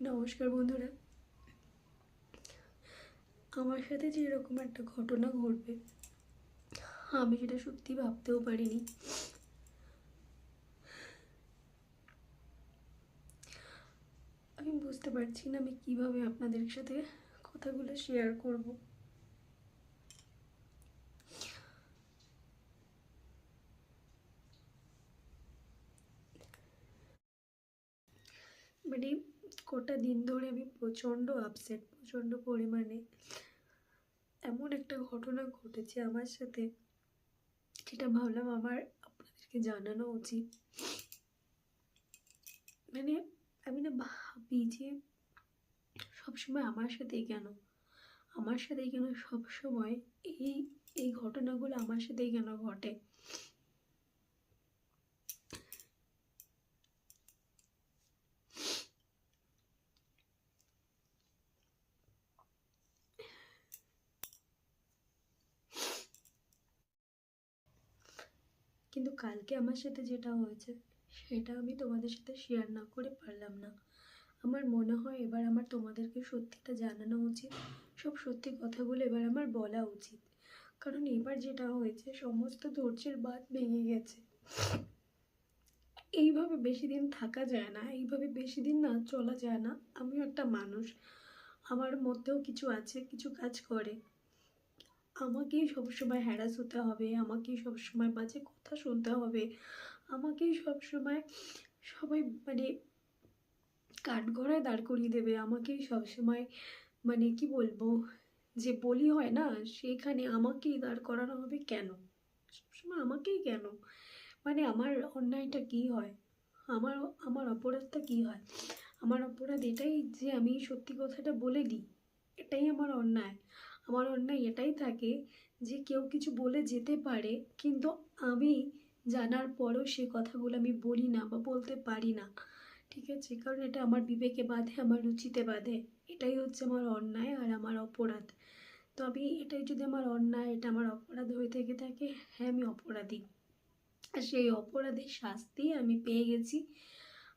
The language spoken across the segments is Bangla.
নমস্কার বন্ধুরা। আমার সাথে যে এরকম একটা ঘটনা ঘটবে, আমি সেটা সত্যি ভাবতেও পারিনি। আমি বুঝতে পারছি না আমি কীভাবে আপনাদের সাথে কথাগুলো শেয়ার করব। মানে কটা দিন ধরে আমি প্রচণ্ড আপসেট প্রচণ্ড পরিমাণে এমন একটা ঘটনা ঘটেছে আমার সাথে, যেটা ভাবলাম আমার আপনাদেরকে জানানো উচিত। মানে আমি না ভাবি যে সবসময় আমার সাথেই কেন? আমার সাথেই কেন সবসময় এই এই ঘটনাগুলো আমার সাথেই কেন ঘটে? কিন্তু কালকে আমার সাথে যেটা হয়েছে, সেটা আমি তোমাদের সাথে শেয়ার না করে পারলাম না। আমার মনে হয় এবার আমার তোমাদেরকে সত্যিটা জানানো উচিত, সব সত্যি কথাগুলো এবার আমার বলা উচিত। কারণ এবার যেটা হয়েছে, সমস্ত ধৈর্যের বাদ ভেঙে গেছে। এইভাবে বেশি দিন থাকা যায় না, এইভাবে বেশি দিন না চলা যায় না। আমিও একটা মানুষ, আমার মধ্যেও কিছু আছে, কিছু কাজ করে। আমাকেই সবসময় হ্যারাস হতে হবে, আমাকেই সবসময় বাজে কথা শুনতে হবে, আমাকেই সবসময় সবাই মানে কাঠগড়ায় দাঁড় করিয়ে দেবে, আমাকেই সবসময় মানে কি বলব, যে বলি হয় না, সেখানে আমাকেই দাঁড় করানো হবে কেন? সবসময় আমাকেই কেন? মানে আমার অন্যায়টা কি হয়? আমার আমার অপরাধটা কি হয়? আমার অপরাধ এটাই যে আমি সত্যি কথাটা বলে দিই, এটাই আমার অন্যায়। আমার অন্যায় এটাই থাকে যে কেউ কিছু বলে যেতে পারে, কিন্তু আমি জানার পরেও সে কথাগুলো আমি বলি না বা বলতে পারি না। ঠিক আছে? কারণ এটা আমার বিবেকে বাঁধে, আমার রুচিতে বাঁধে। এটাই হচ্ছে আমার অন্যায় আর আমার অপরাধ। তো আমি এটাই যদি আমার অন্যায়, এটা আমার অপরাধ হয়ে থেকে থাকে হ্যাঁ আমি অপরাধী। আর সেই অপরাধের শাস্তি আমি পেয়ে গেছি।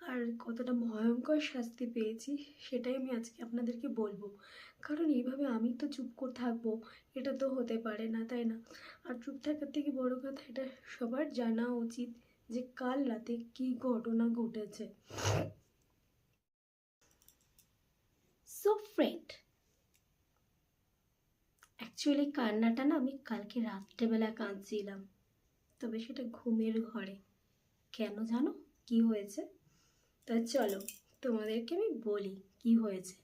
আর কতটা ভয়ঙ্কর শাস্তি পেয়েছি সেটাই আমি আজকে আপনাদেরকে বলব। কারণ এইভাবে আমি তো চুপ করে থাকব, এটা তো হতে পারে না, তাই না? আর চুপ থাকার থেকে বড় কথা এটা সবার জানা উচিত যে কাল রাতে কি ঘটনা ঘটেছে। সো ফ্রেন্ড অ্যাকচুয়ালি কান্নাটা না আমি কালকে রাত্রেবেলা কাঁদছিলাম। তবে সেটা ঘুমের ঘরে। কেন জানো? কি হয়েছে? তা চলো, তোমাদেরকে আমি বলি কি হয়েছে।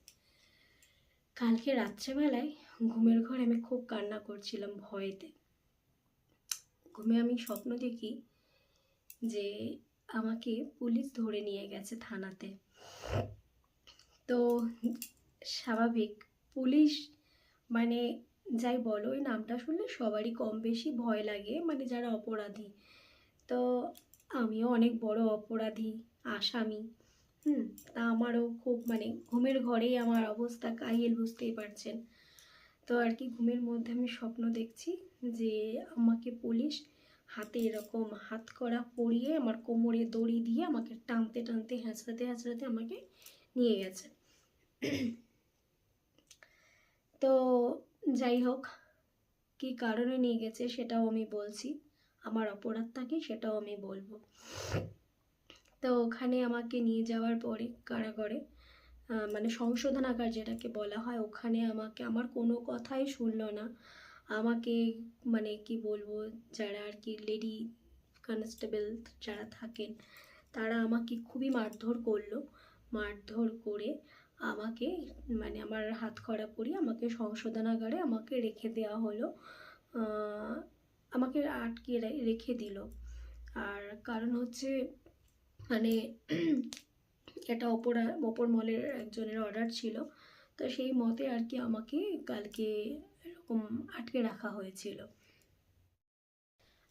কালকে রাত্রেবেলায় ঘুমের ঘরে আমি খুব কান্না করছিলাম ভয়েতে। ঘুমে আমি স্বপ্ন দেখি যে আমাকে পুলিশ ধরে নিয়ে গেছে থানাতে। তো স্বাভাবিক পুলিশ মানে যাই বলো, ওই নামটা শুনলে সবারই কম বেশি ভয় লাগে মানে যারা অপরাধী। তো আমিও অনেক বড় অপরাধী আসামি। হুম, তা আমারও খুব মানে ঘুমের ঘরেই আমার অবস্থা কাহিল বুঝতেই পারছেন। তো আর কি ঘুমের মধ্যে আমি স্বপ্ন দেখছি যে আমাকে পুলিশ হাতে এরকম হাত করা পরিয়ে আমার কোমরে দড়ি দিয়ে আমাকে টানতে টানতে হ্যাঁচড়াতে হ্যাঁচড়াতে আমাকে নিয়ে গেছে। তো যাই হোক, কী কারণে নিয়ে গেছে সেটাও আমি বলছি। আমার অপরাধটা কি সেটাও আমি বলব। তো ওখানে আমাকে নিয়ে যাওয়ার পরে কারাগারে মানে সংশোধনাগার যেটাকে বলা হয়, ওখানে আমাকে, আমার কোনো কথাই শুনলো না। আমাকে মানে কি বলব, যারা আর কি লেডি কনস্টেবল যারা থাকেন, তারা আমাকে খুবই মারধর করল। মারধর করে আমাকে মানে আমার হাত করা পরিয়ে আমাকে সংশোধনাগারে আমাকে রেখে দেওয়া হলো। আমাকে আটকে রেখে দিল। আর কারণ হচ্ছে মানে এটা অপরা, অপর মলের একজনের অর্ডার ছিল। তো সেই মতে আর কি আমাকে কালকে এরকম আটকে রাখা হয়েছিল।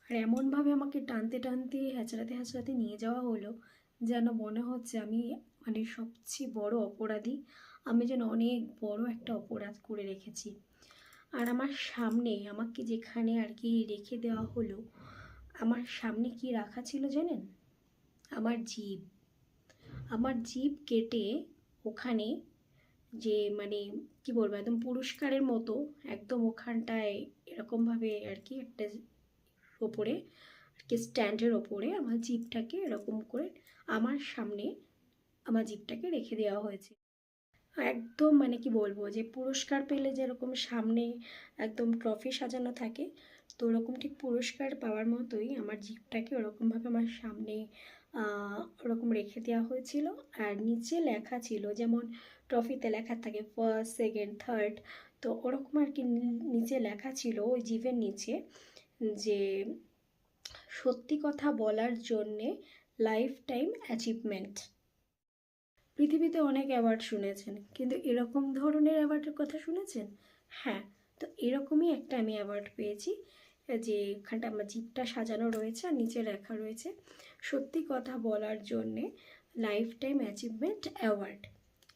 আর এমনভাবে আমাকে টানতে টানতে হ্যাচড়াতে হ্যাচড়াতে নিয়ে যাওয়া হলো, যেন মনে হচ্ছে আমি মানে সবচেয়ে বড় অপরাধী। আমি যেন অনেক বড় একটা অপরাধ করে রেখেছি। আর আমার সামনে, আমাকে যেখানে আর কি রেখে দেওয়া হলো, আমার সামনে কি রাখা ছিল জানেন? আমার জিভ আমার জিভ কেটে ওখানে যে মানে কি বলব, একদম পুরস্কারের মতো একদম ওখানটায় এরকমভাবে আর কি একটা ওপরে, আর কি স্ট্যান্ডের ওপরে আমার জিপটাকে এরকম করে আমার সামনে আমার জিপটাকে রেখে দেওয়া হয়েছে। একদম মানে কি বলব, যে পুরস্কার পেলে যেরকম সামনে একদম ট্রফি সাজানো থাকে, তো ওরকম ঠিক পুরস্কার পাওয়ার মতোই আমার জিপটাকে ওরকমভাবে আমার সামনে ওরকম রেখে দেওয়া হয়েছিল। আর নিচে লেখা ছিল যেমন ট্রফিতে লেখা থাকে ফার্স্ট সেকেন্ড থার্ড তো ওরকম আর কি নিচে লেখা ছিল ওই জিভের নিচে যে, সত্যি কথা বলার জন্যে লাইফ টাইম অ্যাচিভমেন্ট পৃথিবীতে অনেক অ্যাওয়ার্ড শুনেছেন। কিন্তু এরকম ধরনের অ্যাওয়ার্ডের কথা শুনেছেন? হ্যাঁ তো এরকমই একটা আমি অ্যাওয়ার্ড পেয়েছি। যে এখানটা আমার জিপটা সাজানো রয়েছে আর নিচে লেখা রয়েছে, সত্যি কথা বলার জন্যে লাইফ টাইম অ্যাচিভমেন্ট অ্যাওয়ার্ড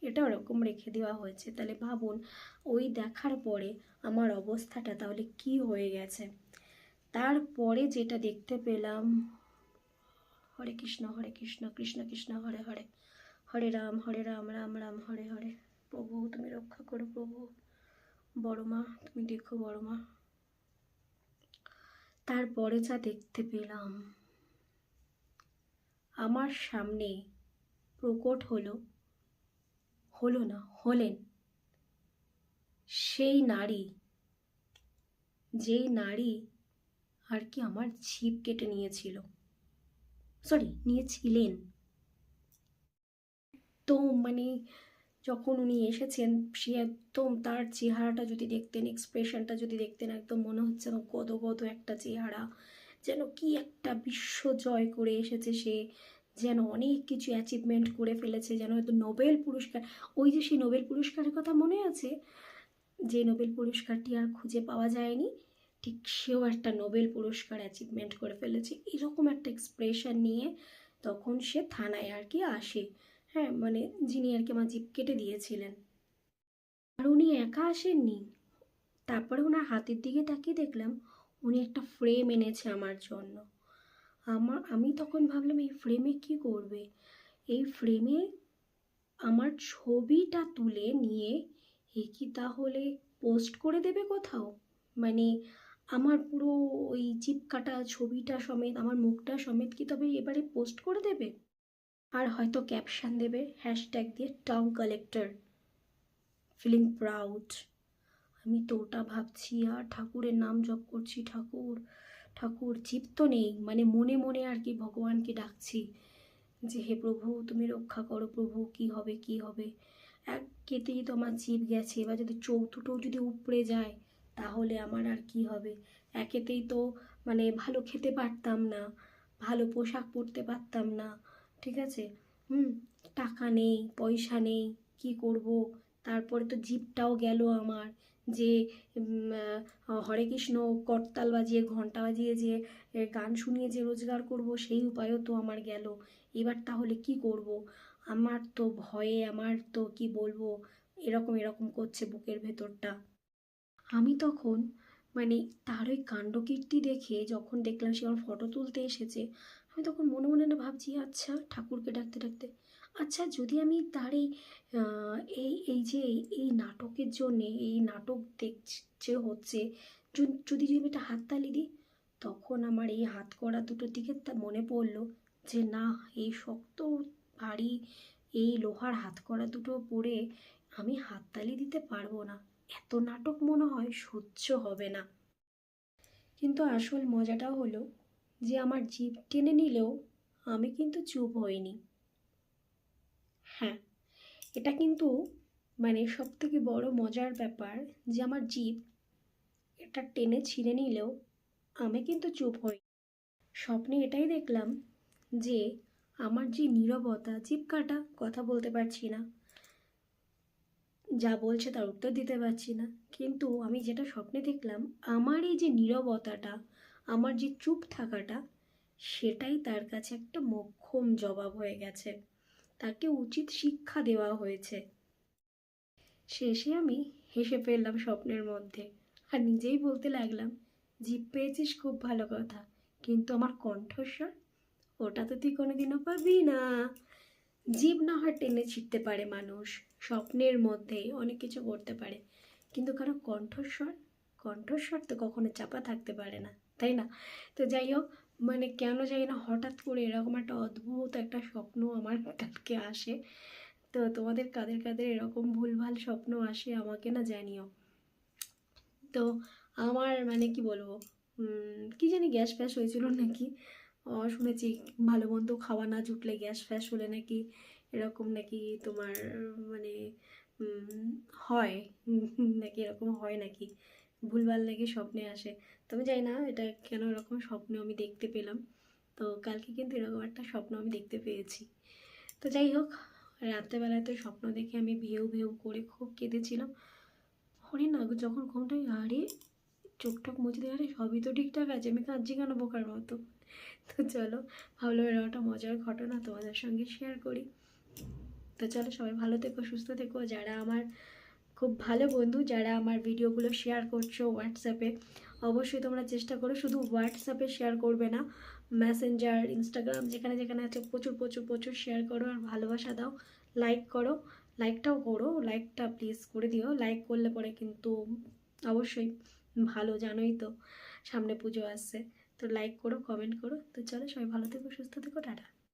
এটা ওরকম রেখে দেওয়া হয়েছে। তাহলে ভাবুন, ওই দেখার পরে আমার অবস্থাটা তাহলে কি হয়ে গেছে? তারপরে যেটা দেখতে পেলাম, হরে কৃষ্ণ হরে কৃষ্ণ কৃষ্ণ কৃষ্ণ, হরে হরে। হরে রাম হরে রাম রাম রাম, হরে হরে। প্রভু, তুমি রক্ষা করো প্রভু। বড় মা, তুমি দেখো বড় মা। তারপরে যা দেখতে পেলাম। আমার সামনে প্রকট হলো হলো না, হলেন। সেই নারী, যেই নারী আর কি আমার ছিপ কেটে নিয়েছিল। সরি নিয়েছিলেন। তো মানে যখন উনি এসেছেন, সে একদম তার চেহারাটা যদি দেখতেন এক্সপ্রেশনটা যদি দেখতেন, একদম মনে হচ্ছে যেন গদ গদ একটা চেহারা। যেন কি একটা বিশ্ব জয় করে এসেছে সে। যেন অনেক কিছু অ্যাচিভমেন্ট করে ফেলেছে, যেন হয়তো নোবেল পুরস্কার ওই যে সেই নোবেল পুরস্কারের কথা মনে আছে? যে নোবেল পুরস্কারটি আর খুঁজে পাওয়া যায়নি, ঠিক সেও একটা নোবেল পুরস্কার অ্যাচিভমেন্ট করে ফেলেছে। এরকম একটা এক্সপ্রেশন নিয়ে তখন সে থানায় আর কি আসে। হ্যাঁ মানে যিনি আর কি আমার জিপ কেটে দিয়েছিলেন। আর উনি একা আসেননি। তারপরে ওনার হাতের দিকে তাকিয়ে দেখলাম উনি একটা ফ্রেম এনেছে আমার জন্য। আমার আমি তখন ভাবলাম, এই ফ্রেমে কি করবে? এই ফ্রেমে আমার ছবিটা তুলে নিয়ে এ কি তাহলে পোস্ট করে দেবে কোথাও? মানে আমার পুরো ওই জিপ কাটা ছবিটা সমেত, আমার মুখটা সমেত কি তবে এবারে পোস্ট করে দেবে? আর হয়তো ক্যাপশান দেবে হ্যাশট্যাগ দিয়ে টাউন কালেক্টর ফিলিং প্রাউড আমি তো ওটা ভাবছি, আর ঠাকুরের নাম জপ করছি, ঠাকুর ঠাকুর জিপ তো নেই। মানে মনে মনে আর কি ভগবানকে ডাকছি যে, হে প্রভু, তুমি রক্ষা করো প্রভু, কি হবে কি হবে? এক কেটেই তো আমার জিভ গেছে, এবার যদি চোখ যদি উপড়ে যায়, তাহলে আমার আর কি হবে? একেতেই তো মানে ভালো খেতে পারতাম না, ভালো পোশাক পরতে পারতাম না ঠিক আছে? হুম, টাকা নেই, পয়সা নেই, কি করব? তারপরে তো জিপটাও গেল আমার যে হরে কৃষ্ণ করতাল বাজিয়ে ঘণ্টা বাজিয়ে যে গান শুনিয়ে যে রোজগার করব, সেই উপায়ও তো আমার গেল। এবার তাহলে কি করব? আমার তো ভয়ে, আমার তো কি বলব? এরকম এরকম করছে বুকের ভেতরটা। আমি তখন মানে তার ওই কাণ্ডকীর্তি দেখে যখন দেখলাম সে আমার ফটো তুলতে এসেছে আমি তখন মনে মনে না ভাবছি আচ্ছা ঠাকুরকে ডাকতে ডাকতে আচ্ছা যদি আমি তার এই এই এই যে, এই- নাটকের জন্যে, এই নাটক দেখছে হচ্ছে যদি আমি একটা হাততালি দিই, তখন আমার এই হাত করা দুটোর দিকে তা মনে পড়ল যে, না, এই শক্ত ভারী এই লোহার হাত করা দুটো পরে আমি হাততালি দিতে পারব না। এত নাটক মনে হয় সহ্য হবে না। কিন্তু আসল মজাটা হলো যে আমার জিভ টেনে নিলেও আমি কিন্তু চুপ হইনি। হ্যাঁ এটা কিন্তু মানে সব থেকে বড় মজার ব্যাপার যে আমার জিভ এটা টেনে ছিঁড়ে নিলেও আমি কিন্তু চুপ হই। স্বপ্নে এটাই দেখলাম যে আমার যে নীরবতা, জিভ কাটা কথা বলতে পারছি না। যা বলছে তার উত্তর দিতে পারছি না। কিন্তু আমি যেটা স্বপ্নে দেখলাম, আমার এই যে নীরবতাটা আমার যে চুপ থাকাটা, সেটাই তার কাছে একটা মোক্ষম জবাব হয়ে গেছে। তাকে উচিত শিক্ষা দেওয়া হয়েছে। শেষে আমি হেসে ফেললাম স্বপ্নের মধ্যে। আর নিজেই বলতে লাগলাম জিভ পেয়েছিস খুব ভালো কথা, কিন্তু আমার কণ্ঠস্বর, ওটা তো তুই কোনোদিনও পাবি না। জীব না হয় টেনে ছিটতে পারে মানুষ, স্বপ্নের মধ্যে অনেক কিছু করতে পারে। কিন্তু কারও কণ্ঠস্বর কণ্ঠস্বর তো কখনো চাপা থাকতে পারে না। তাই না? তো যাই হোক মানে কেন জানি না হঠাৎ করে এরকম একটা অদ্ভুত একটা স্বপ্ন আমার কালকে আসে। তো তোমাদের কাদের কাদের এরকম ভুলভাল স্বপ্ন আসে আমাকে না জানিও। তো আমার মানে কি বলব কি জানি গ্যাস ফ্যাস হয়েছিল নাকি? শুনেছি ভালো মন্দ খাওয়া না জুটলে গ্যাস ফ্যাস হলে নাকি এরকম নাকি তোমার মানে হয়। নাকি এরকম হয় নাকি? ভুলভাল নাকি স্বপ্নে আসে। তবে জানি না, এটা কেন এরকম স্বপ্ন আমি দেখতে পেলাম। তো কালকে কিন্তু এরকম একটা স্বপ্ন আমি দেখতে পেয়েছি। তো যাই হোক, রাত্রেবেলায় তো স্বপ্ন দেখে আমি ভেউ ভেউ করে খুব কেঁদেছিলাম। হরি না যখন ঘুমটা আরে চোখ টোক মুছে দিয়ে সবই তো ঠিকঠাক আছে, আমি কাঁদছি কেন বোকার মতো? তো চলো ভাবলো এরকম একটা মজার ঘটনা তোমাদের সঙ্গে শেয়ার করি। তো চলো সবাই ভালো থেকো, সুস্থ থেকো, যারা আমার খুব ভালো বন্ধু যারা আমার ভিডিওগুলো শেয়ার করছ হোয়াটসঅ্যাপে অবশ্যই তোমরা চেষ্টা করো, শুধু হোয়াটসঅ্যাপে শেয়ার করবে না মেসেঞ্জার ইনস্টাগ্রাম যেখানে যেখানে আছে প্রচুর প্রচুর প্রচুর শেয়ার করো আর ভালোবাসা দাও। লাইক করো লাইকটাও করো লাইকটা প্লিজ করে দিও। লাইক করলে পরে কিন্তু অবশ্যই ভালো, জানোই তো, সামনে পুজো আসছে। তো লাইক করো কমেন্ট করো। তো চলো সবাই ভালো থেকো, সুস্থ থেকো, টাটা।